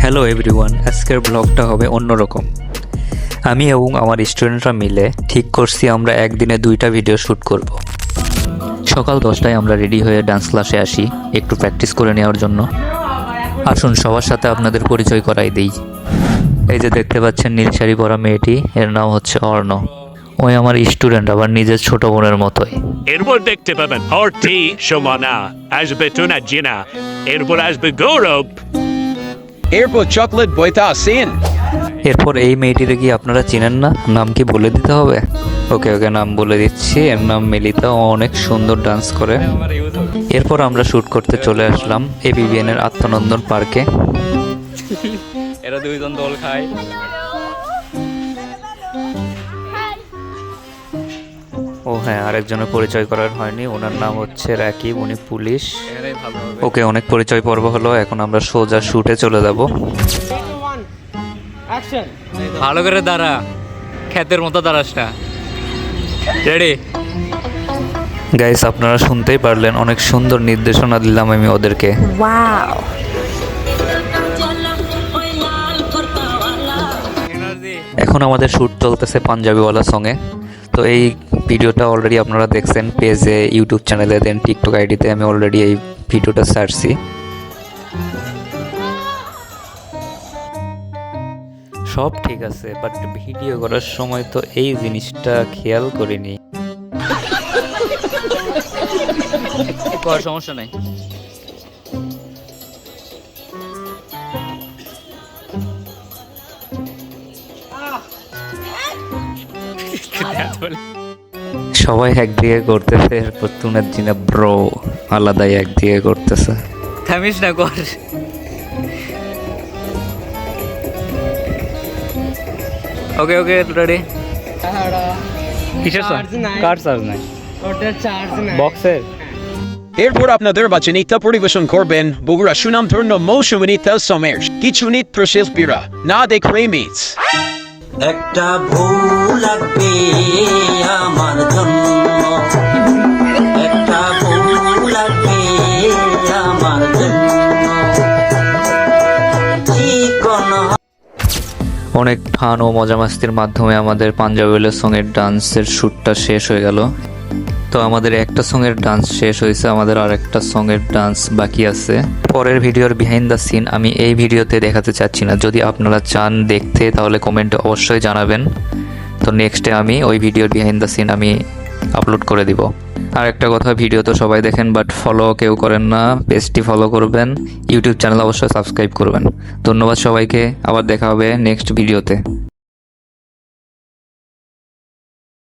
Hello everyone আজকের ব্লগটা হবে অন্যরকম। আমি এবং আমার স্টুডেন্টরা মিলে ঠিক করছি আমরা একদিনে দুইটা ভিডিও শ্যুট করব। সকাল দশটায় আমরা রেডি হয়ে ডান্স ক্লাসে আসি, একটু প্র্যাকটিস করে নেওয়ার জন্য। আসুন, সবার সাথে আপনাদের পরিচয় করাই দিই। এই যে দেখতে পাচ্ছেন নীল শাড়ি পরা মেয়েটি, এর নাম হচ্ছে অর্ণ। ওই আমার স্টুডেন্ট আবার নিজের ছোট বোনের মতোই। এরপর দেখতে পাবেন হরটি সমানা আসবে টুনা জিনা এরপর আসবে গৌরব। এরপর চকলেট বইতা আসেন এরপর এই মেয়েটিরে কি আপনারা চিনেন না? নাম কি বলে দিতে হবে? ওকে ওকে নাম বলে দিচ্ছি। এর নাম মিলিতা ও অনেক সুন্দর ডান্স করে। এরপর আমরা শ্যুট করতে চলে আসলাম এবিবিএন এর আত্মনন্দন পার্কে। এরা দুইজন দোল খায়। হ্যাঁ আরেকজনের পরিচয় করার হয়নি। ওনার নাম হচ্ছে রাকিব উনি পুলিশ। ওকে অনেক পরিচয় পর্ব হলো এখন আমরা সোজা শুটে চলে যাব। ভালো করে দাঁড়া ক্ষেতের মতো দাঁড়াস না। রেডি গাইস আপনারা শুনতেই পারলেন অনেক সুন্দর নির্দেশনা দিলাম আমি ওদেরকে. এখন আমাদের শ্যুট চলতেছে পাঞ্জাবিওয়ালা সঙ্গে তো এই ভিডিওটা অলরেডি আপনারা দেখছেন, পেজে ইউটিউব চ্যানেলে দেন টিকটক আইডিতে আমি অলরেডি এই ভিডিওটা ছাড়ছি সব ঠিক আছে বাট ভিডিও করার সময় তো এই জিনিসটা খেয়াল করিনি। কর সমস্যা নাই? সবাই একদিকে করতেছে এরপর তুনের জিনা ব্রো আলাদাই একদিকে করতেছে। থামিস না কর। ওকে ওকে রেডি কিসের কার চার্জ নাই? বক্সের এরপর আপনাদের বাচনিতা পরিবেশন করবেন বগুড়া সুনামধন্য মৌসুমিতা সমের। কিছু নৃত্য শিল্পীরা না দেখলে মিটস একটা ভুল লাগবে আমার জন্য। একটা ভুল লাগবে আমার জন্য। অনেক ফান ও মজা মাস্তির মাধ্যমে আমাদের পাঞ্জাবি সঙ্গের ডান্সের শ্যুটটা শেষ হয়ে গেল। তো আমাদের একটা সঙ্গের ডান্স শেষ হয়েছে, আমাদের আর একটা সঙ্গের ডান্স বাকি আছে। পরের ভিডিওর বিহাইন্ড দ্য সিন আমি এই ভিডিওতে দেখাতে চাচ্ছি না। যদি আপনারা চান দেখতে, তাহলে কমেন্টে অবশ্যই জানাবেন। তো নেক্সটে আমি ওই ভিডিওর বিহাইন্ড দ্য সিন আমি আপলোড করে দিব। আর একটা কথা, ভিডিও তো সবাই দেখেন বাট ফলো কেউ করেন না পেজটি ফলো করবেন ইউটিউব চ্যানেল অবশ্যই সাবস্ক্রাইব করবেন। ধন্যবাদ সবাইকে, আবার দেখা হবে নেক্সট ভিডিওতে